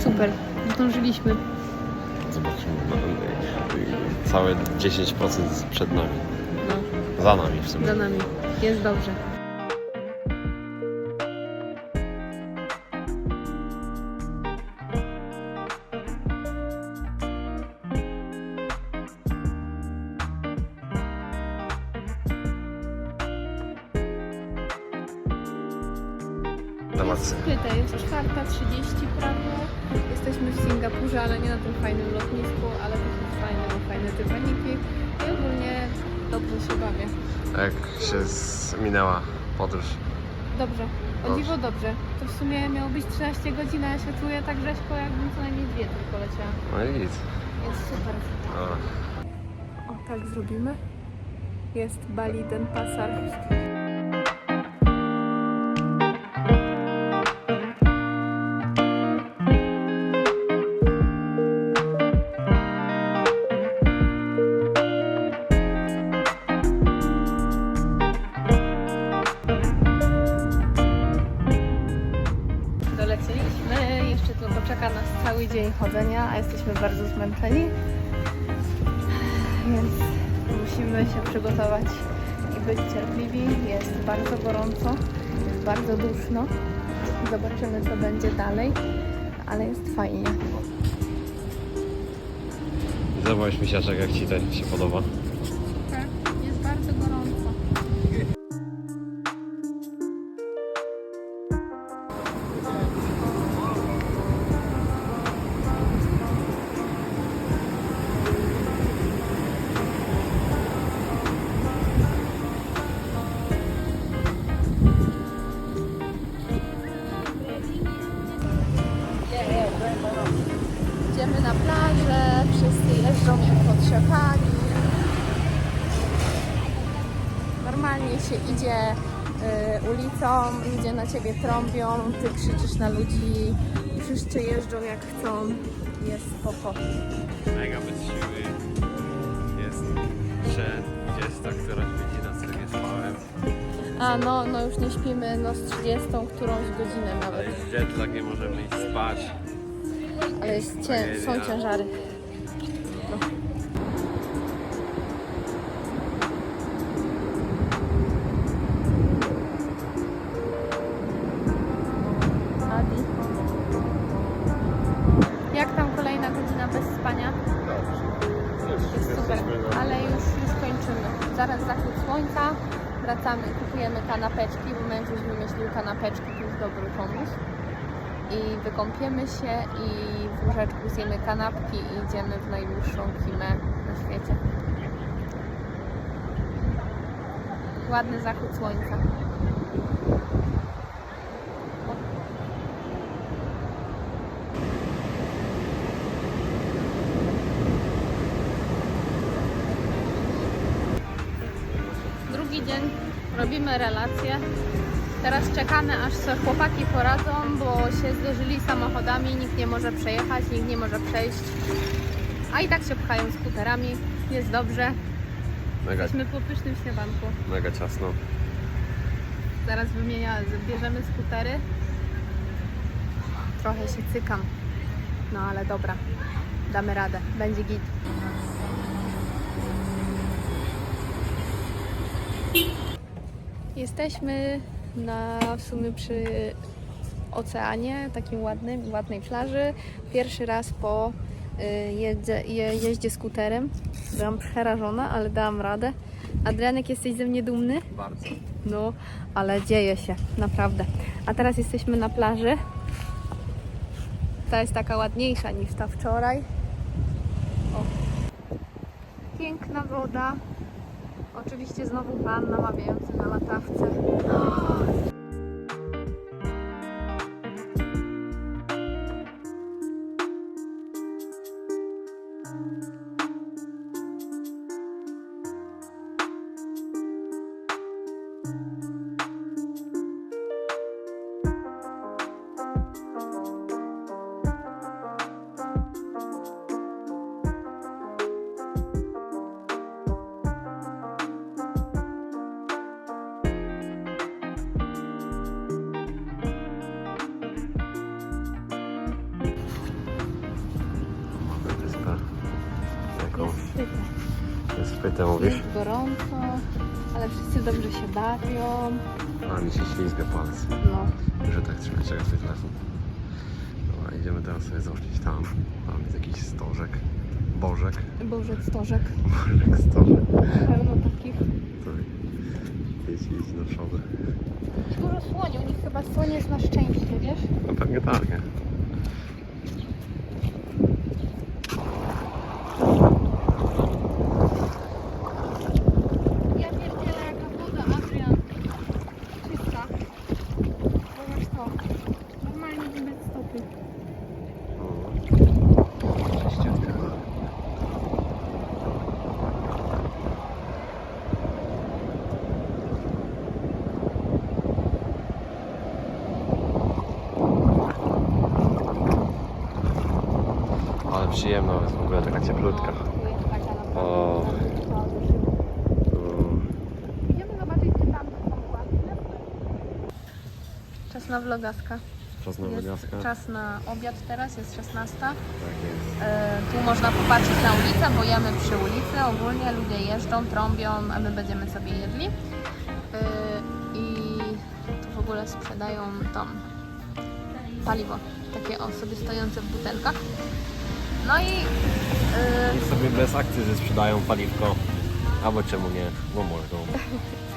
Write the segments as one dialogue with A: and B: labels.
A: super. Zdążyliśmy.
B: Zobaczymy. No, całe 10% przed nami.
A: No,
B: Za nami w sumie.
A: za nami. Jest dobrze. Jest skryte, jest 4.30 prawie. Jesteśmy w Singapurze, ale nie na tym fajnym lotnisku, ale też jest fajne, fajne te paniki. I ogólnie dobrze się bawię.
B: Jak się minęła podróż.
A: Dobrze, o
B: Dobrze.
A: dziwo dobrze. To w sumie miało być 13 godzin, a ja się czuję tak rzeźko, jakbym co najmniej dwie tylko leciała.
B: No i nic.
A: Jest super.
B: Dobra.
A: O, tak zrobimy. Jest Bali Denpasar. Dolecieliśmy, zmęczeni więc musimy się przygotować i być cierpliwi. Jest bardzo gorąco, jest bardzo duszno. Zobaczymy, co będzie dalej, ale jest fajnie.
B: Zobacz misiaczek jak ci to się podoba.
A: Normalnie się idzie y, ulicą, ludzie na ciebie trąbią, ty krzyczysz na ludzi, wszyscy jeżdżą jak chcą, jest spoko.
B: Mega bez siły. Jest jeszcze 20 któraś godzina, co nie spałem.
A: A no, no już nie śpimy, no z 30 którąś godzinę
B: Ale
A: nawet,
B: jest jetlag, nie możemy iść spać.
A: ale jest cię, są ciężary. Wykąpiemy się i w łóżeczku zjemy kanapki i idziemy w najdłuższą kimę na świecie. Ładny zachód słońca. Drugi dzień robimy relacje. Teraz czekamy aż chłopaki poradzą, bo się zderzyli samochodami, nikt nie może przejechać, nikt nie może przejść. A i tak się pchają skuterami, jest dobrze.
B: Mega,
A: Jesteśmy po pysznym śniadanku.
B: mega ciasno.
A: Zaraz wymienia, bierzemy skutery. Trochę się cykam. No ale dobra, damy radę, będzie git. Jesteśmy na w sumie przy oceanie, takim ładnym, ładnej plaży. Pierwszy raz po y, jeździe, je, jeździe skuterem. Byłam przerażona, ale dałam radę. Adrianek, jesteś ze mnie dumny?
B: Bardzo.
A: No, ale dzieje się, naprawdę. A teraz jesteśmy na plaży. Ta jest taka ładniejsza niż ta wczoraj. O. Piękna woda. Oczywiście znowu pan namawiający na latawce. sypie.
B: Mówisz?
A: Jest gorąco, ale wszyscy dobrze się bawią.
B: A mi się ślizga palec.
A: No.
B: Że tak trzeba czekać na telefon. Dobra, idziemy teraz sobie zobaczyć tam. Tam jest jakiś stożek. Bożek.
A: Boże, stożek.
B: Bożek, stożek.
A: Pełno takich.
B: To jedź, jedź do przodu.
A: Dużo słoni, u nich chyba słoń jest na szczęście, wiesz?
B: No pewnie tak, nie?
A: Ja pierdzielę jaka woda, Adrian. Czysta. Zobacz to. Normalnie nie bez stopy.
B: O, czyściutka. Ale przyjemna jest w ogóle taka cieplutka. O. Mm,
A: Idziemy zobaczyć, czy tam są ładne. Czas na vlogaska.
B: Czas na wynioskę.
A: czas na obiad teraz, jest 16.
B: Tak jest.
A: E, tu można popatrzeć na ulicę, bo jemy przy ulicy. Ogólnie ludzie jeżdżą, trąbią, a my będziemy sobie jedli. E, I tu w ogóle sprzedają tam paliwo, takie o sobie stojące w butelkach. No i e,
B: I sobie bez akcyzy sprzedają paliwko. Albo czemu nie? Bo mogą.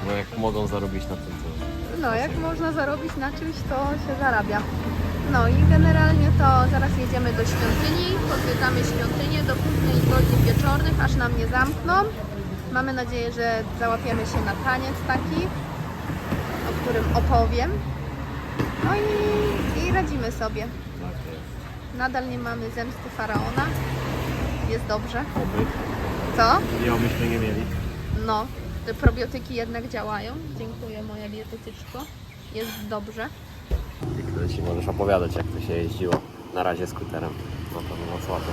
B: No jak mogą zarobić na tym, to
A: no, jak można zarobić na czymś, to się zarabia. No i generalnie to zaraz jedziemy do świątyni, podwiedzamy świątynię do późnej godzin wieczornych, aż nam nie zamkną. Mamy nadzieję, że załapiemy się na taniec taki, o którym opowiem. No i, i radzimy sobie. Nadal nie mamy zemsty faraona. Jest dobrze.
B: Oby.
A: Co?
B: Nie obyśmy nie mieli.
A: No, te probiotyki jednak działają. Dziękuję moja dietetyczko. Jest dobrze.
B: Wtedy ci możesz opowiadać, jak to się jeździło na razie skuterem. No to było słabe.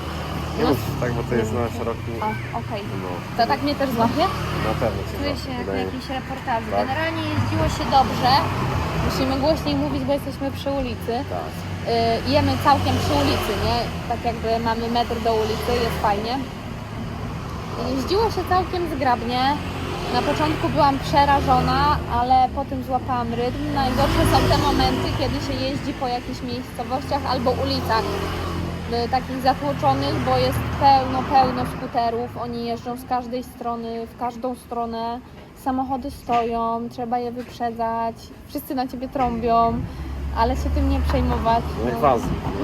B: Nie
A: No.
B: tak, bo to jest na szeroki...
A: O, okej.
B: No,
A: To tak mnie też złapie?
B: na pewno cię
A: Czuję się jak w
B: wydaje.
A: jakiejś reportaży.
B: Tak.
A: Generalnie jeździło się dobrze. Musimy głośniej mówić, bo jesteśmy przy ulicy.
B: Tak.
A: Yy, jemy całkiem przy ulicy, nie? Tak jakby mamy metr do ulicy, jest fajnie. Jeździło się całkiem zgrabnie. Na początku byłam przerażona, ale potem złapałam rytm. Najgorsze są te momenty, kiedy się jeździ po jakichś miejscowościach albo ulicach y, takich zatłoczonych, bo jest pełno, pełno skuterów. Oni jeżdżą z każdej strony, w każdą stronę. Samochody stoją, trzeba je wyprzedzać. Wszyscy na ciebie trąbią, ale się tym nie przejmować.
B: No.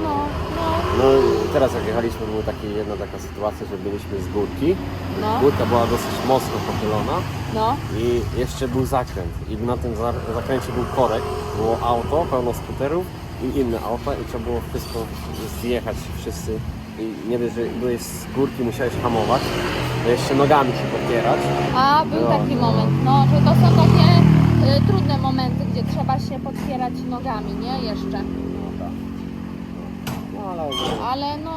A: No, no,
B: No i teraz jak jechaliśmy, była taki, jedna taka sytuacja, że byliśmy z górki.
A: no,
B: Górka była dosyć mocno pochylona
A: no.
B: i jeszcze był zakręt. I na tym za- zakręcie był korek. Było auto pełno skuterów i inne auta i trzeba było wszystko zjechać wszyscy. I nie wiesz, że byłeś z górki, musiałeś hamować, jeszcze nogami się podpierać.
A: A był
B: No.
A: taki moment, no, że to są takie trudne momenty, gdzie trzeba się podpierać nogami, nie? Jeszcze.
B: No tak. No ale
A: Ale no,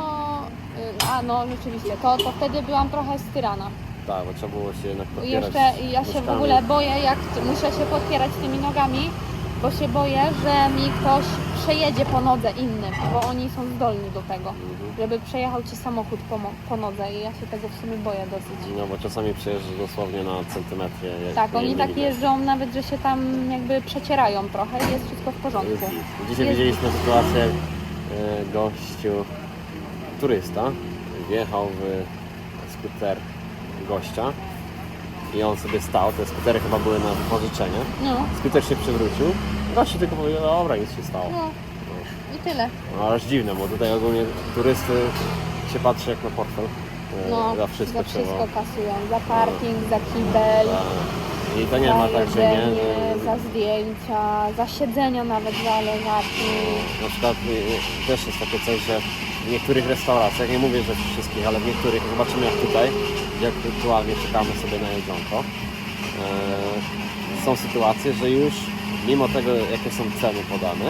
A: y, a no rzeczywiście, to, to wtedy byłam trochę styrana.
B: tak, bo trzeba było się jednak podpierać
A: jeszcze ja się w
B: nóżkami.
A: ogóle boję, jak muszę się podpierać tymi nogami, bo się boję, że mi ktoś przejedzie po nodze innym, bo oni są zdolni do tego,
B: Mhm.
A: żeby przejechał ci samochód po, mo- po nodze i ja się tego w sumie boję dosyć.
B: No bo czasami przejeżdżasz dosłownie na centymetry. jak
A: Tak, oni tak jeżdżą nawet, że się tam jakby przecierają trochę i jest wszystko w porządku.
B: Dzisiaj
A: Jest
B: widzieliśmy sytuację, jak e, gościu, turysta, wjechał w skuter gościa i on sobie stał, te skutery chyba były na wypożyczenie.
A: No,
B: Skuter się przewrócił, gościu tylko powiedział, dobra, nic się stało.
A: no i tyle.
B: No, ale aż dziwne, bo tutaj ogólnie turysty się patrzy jak na portfel. E,
A: No,
B: za wszystko
A: za
B: trzeba.
A: wszystko kasują, za parking, za kibel.
B: I to nie
A: za
B: ma tak, że nie,
A: za zdjęcia, za siedzenia nawet za leżaki.
B: Na przykład y, y, też jest takie coś, że w niektórych restauracjach, nie mówię, że wszystkich, ale w niektórych, zobaczymy jak tutaj, jak aktualnie czekamy sobie na jedzonko, e, są sytuacje, że już mimo tego, jakie są ceny podane,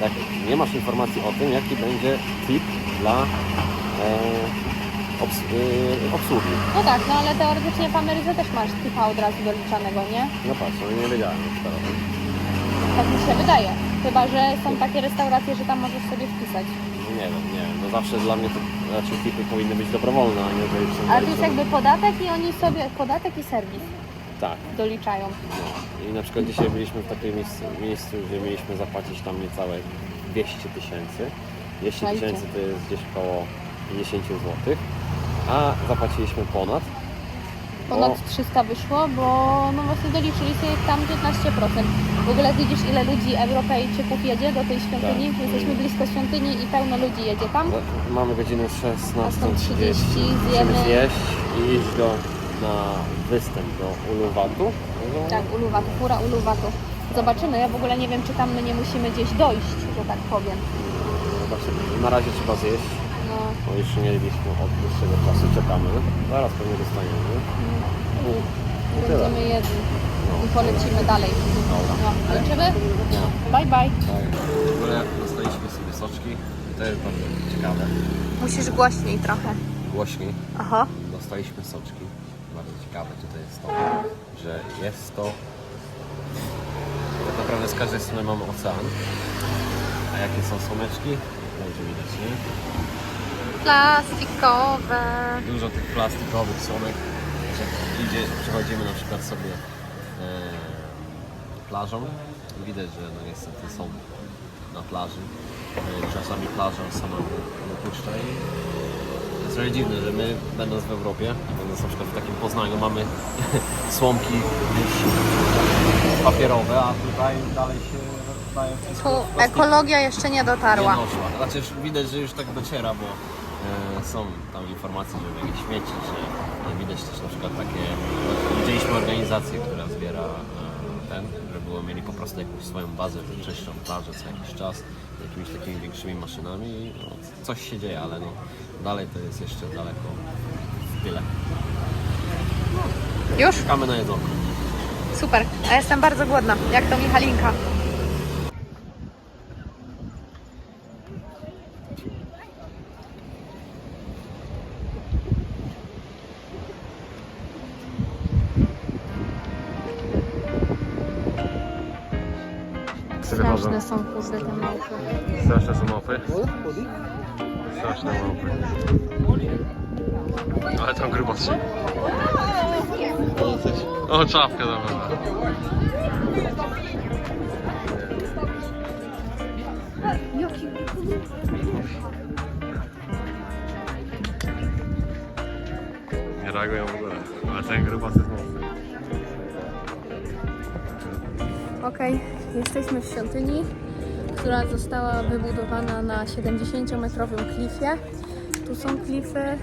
B: tak, nie masz informacji o tym, jaki będzie tip dla e, obs, y, obsługi.
A: No tak, no ale teoretycznie w Ameryce też masz tipa od razu doliczanego, nie?
B: No patrz, no nie wiedziałem tym.
A: Tak mi się wydaje. Chyba, że są takie restauracje, że tam możesz sobie wpisać.
B: Nie wiem, nie wiem. No zawsze dla mnie to raczej tipy powinny być dobrowolne, a nie że są
A: Ale to jest jakby podatek i oni sobie, podatek i serwis
B: Tak.
A: doliczają.
B: No. I na przykład dzisiaj byliśmy w takim miejscu, miejscu gdzie mieliśmy zapłacić tam niecałe 200 tysięcy. 200
A: Słuchajcie.
B: tysięcy to jest gdzieś około 50 zł, a zapłaciliśmy ponad.
A: Ponad
B: O.
A: 300 wyszło, bo no właśnie doliczyli sobie tam 15%. W ogóle widzisz ile ludzi Europejczyków jedzie do tej świątyni?
B: Tak.
A: Jesteśmy blisko świątyni i pełno ludzi jedzie tam.
B: Mamy godzinę 16.30.
A: 16:30,
B: Musimy
A: zjemy.
B: zjeść i iść do, na występ do Uluwatu. No,
A: Tak, Uluwatu, fura Uluwatu. Zobaczymy, ja w ogóle nie wiem czy tam my nie musimy gdzieś dojść, że tak powiem.
B: Zobaczymy. Na razie trzeba zjeść, bo jeszcze nie jedliśmy od dłuższego czasu. Czekamy. Zaraz pewnie dostaniemy. I tyle.
A: będziemy jedli
B: No.
A: i polecimy dalej.
B: Dobra.
A: No, leczymy? Bye bye.
B: Tak. W ogóle dostaliśmy sobie soczki. To jest bardzo ciekawe.
A: Musisz głośniej trochę.
B: Głośniej.
A: Aha.
B: Dostaliśmy soczki. Bardzo ciekawe tutaj jest to, że jest to... Tak naprawdę z każdej strony mamy ocean. A jakie są słomeczki? Dobrze widać, nie?
A: Plastikowe.
B: Dużo tych plastikowych słomek. Idzie, przechodzimy na przykład sobie e, plażą i widać, że no niestety są na plaży. E, czasami plaża sama wypuszcza i to jest trochę dziwne, że my będąc w Europie, będąc na przykład w takim Poznaniu mamy słomki już papierowe, a tutaj dalej się
A: Tu ekologia jeszcze nie dotarła.
B: Nie doszła. Znaczy widać, że już tak dociera, bo są tam informacje, że jakieś śmieci, że e, widać też na przykład takie, widzieliśmy organizację, która zbiera e, ten, żeby mieli po prostu jakąś swoją bazę, że czyszczą plażę co jakiś czas jakimiś takimi większymi maszynami i no, coś się dzieje, ale no dalej to jest jeszcze daleko w tyle.
A: Już?
B: Czekamy na jedzonko.
A: Super. A jestem bardzo głodna. Jak to Michalinka? Straszne są kurde te małpy.
B: Straszne są małpy. Straszne małpy. Ale tam grubotrzy. O, czapkę dobra. Nie reagują w ogóle. Ale ten grubas jest mocny.
A: Okej, jesteśmy w świątyni, która została wybudowana na 70-metrowym klifie. Tu są klify,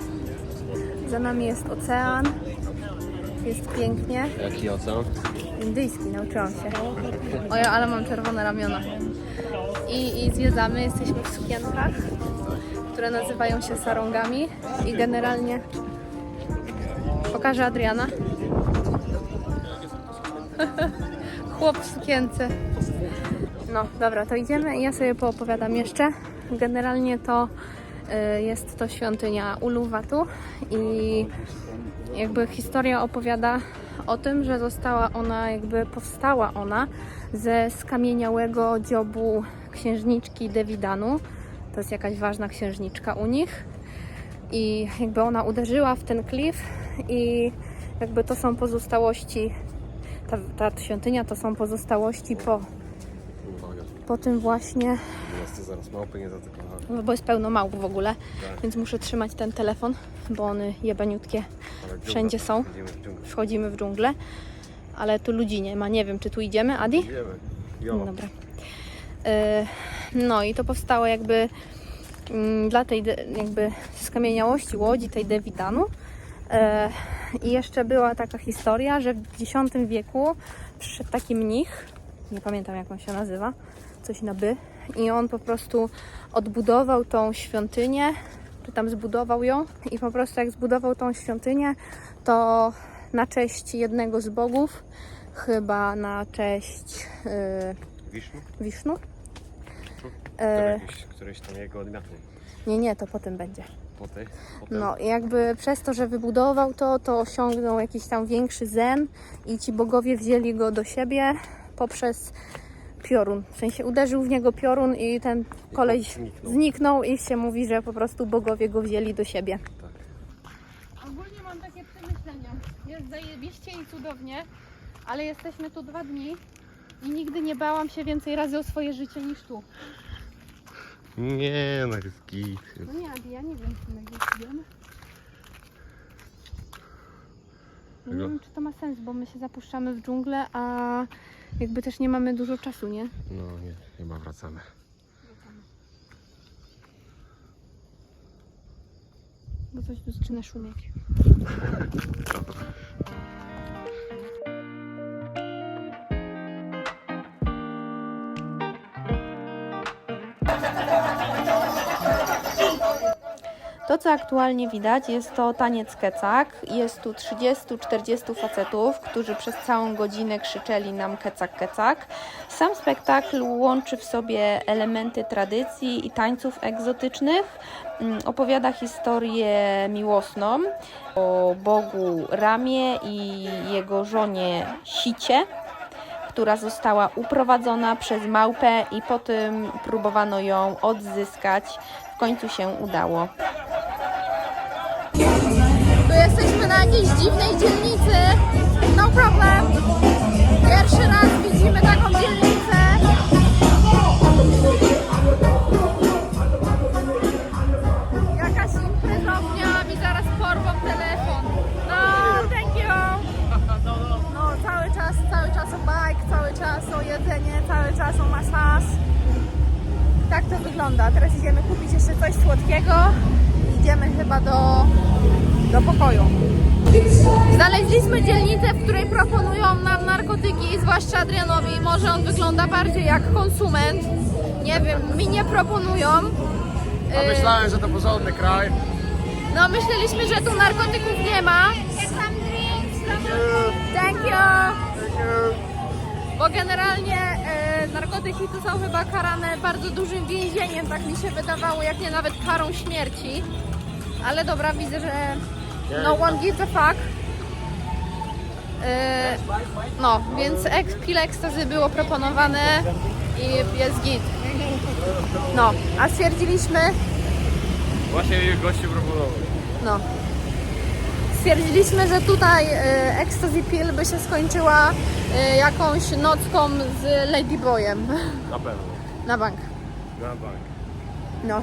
A: za nami jest ocean, jest pięknie.
B: Jaki ocean?
A: Indyjski, nauczyłam się. Oja, ale mam czerwone ramiona. I, I zwiedzamy, jesteśmy w sukienkach, które nazywają się sarongami i generalnie pokażę Adriana. Chłop w sukience. No, dobra, to idziemy i ja sobie poopowiadam jeszcze. Generalnie to y, jest to świątynia Uluwatu i jakby historia opowiada o tym, że została ona, jakby powstała ona ze skamieniałego dziobu księżniczki Devidanu. To jest jakaś ważna księżniczka u nich. I jakby ona uderzyła w ten klif i jakby to są pozostałości, ta, ta świątynia to są pozostałości po,
B: Uwaga.
A: po tym właśnie
B: to zaraz małpy nie zaatakowały.
A: no bo jest pełno małp w ogóle,
B: Tak.
A: więc muszę trzymać ten telefon, bo one jebaniutkie
B: Ale
A: Wszędzie są.
B: Idziemy w dżunglę.
A: wchodzimy w dżunglę, ale tu ludzi nie ma. Nie wiem, czy tu idziemy, Adi?
B: Idziemy.
A: No dobra. E, No i to powstało jakby mm, dla tej de- jakby skamieniałości łodzi, tej Dewitanu. E, I jeszcze była taka historia, że w X wieku przyszedł taki mnich, nie pamiętam jak on się nazywa, coś na by, i on po prostu odbudował tą świątynię, czy tam zbudował ją i po prostu jak zbudował tą świątynię, to na cześć jednego z bogów, chyba na cześć yy,
B: Wisznu?
A: Wisznu. E,
B: któryś tam jego odmiatny.
A: nie, nie, to potem będzie.
B: Potem.
A: No i jakby przez to, że wybudował to, to osiągnął jakiś tam większy zen i ci bogowie wzięli go do siebie poprzez piorun. W sensie uderzył w niego piorun i ten koleś
B: zniknął.
A: zniknął i się mówi, że po prostu bogowie go wzięli do siebie.
B: Tak.
A: Ogólnie mam takie przemyślenia. Jest zajebiście i cudownie, ale jesteśmy tu dwa dni i nigdy nie bałam się więcej razy o swoje życie niż tu.
B: Nie, no jest git.
A: No nie, Abi, ja nie wiem, czy my gdzieś idziemy. Ja nie wiem, czy to ma sens, bo my się zapuszczamy w dżunglę, a jakby też nie mamy dużo czasu, nie?
B: No nie, chyba wracamy.
A: Bo coś tu zaczyna szumieć. To, co aktualnie widać, jest to taniec kecak. Jest tu 30-40 facetów, którzy przez całą godzinę krzyczeli nam kecak, kecak. Sam spektakl łączy w sobie elementy tradycji i tańców egzotycznych. Mm, Opowiada historię miłosną o Bogu Ramie i jego żonie Sicie która została uprowadzona przez małpę i potem próbowano ją odzyskać. W końcu się udało. Jakiejś dziwnej dzielnicy. No problem. Pierwszy raz widzimy taką dzielnicę. Jakaś imprezownia mi zaraz porwą telefon. No, thank you. No, cały czas, cały czas o bike, cały czas o jedzenie, cały czas o masaż. Tak to wygląda. Teraz idziemy kupić jeszcze coś słodkiego. Idziemy chyba do, do pokoju. Znaleźliśmy dzielnicę, w której proponują nam narkotyki, zwłaszcza Adrianowi. Może on wygląda bardziej jak konsument. Nie wiem, mi nie proponują.
C: A
A: Y,
C: myślałem, że to porządny kraj.
A: No myśleliśmy, że tu narkotyków nie ma. Thank you. Bo generalnie e, narkotyki tu są chyba karane bardzo dużym więzieniem, tak mi się wydawało, jak nie nawet karą śmierci. Ale dobra, widzę, że no one gives a fuck. E, no, więc ek- pil ekstazy było proponowane i jest git. No, a stwierdziliśmy,
C: Właśnie gościu proponował.
A: no. Stwierdziliśmy, że tutaj e, Ecstasy Pill by się skończyła e, jakąś nocką z Ladyboyem
C: Na pewno.
A: na bank.
C: Na bank.
A: No.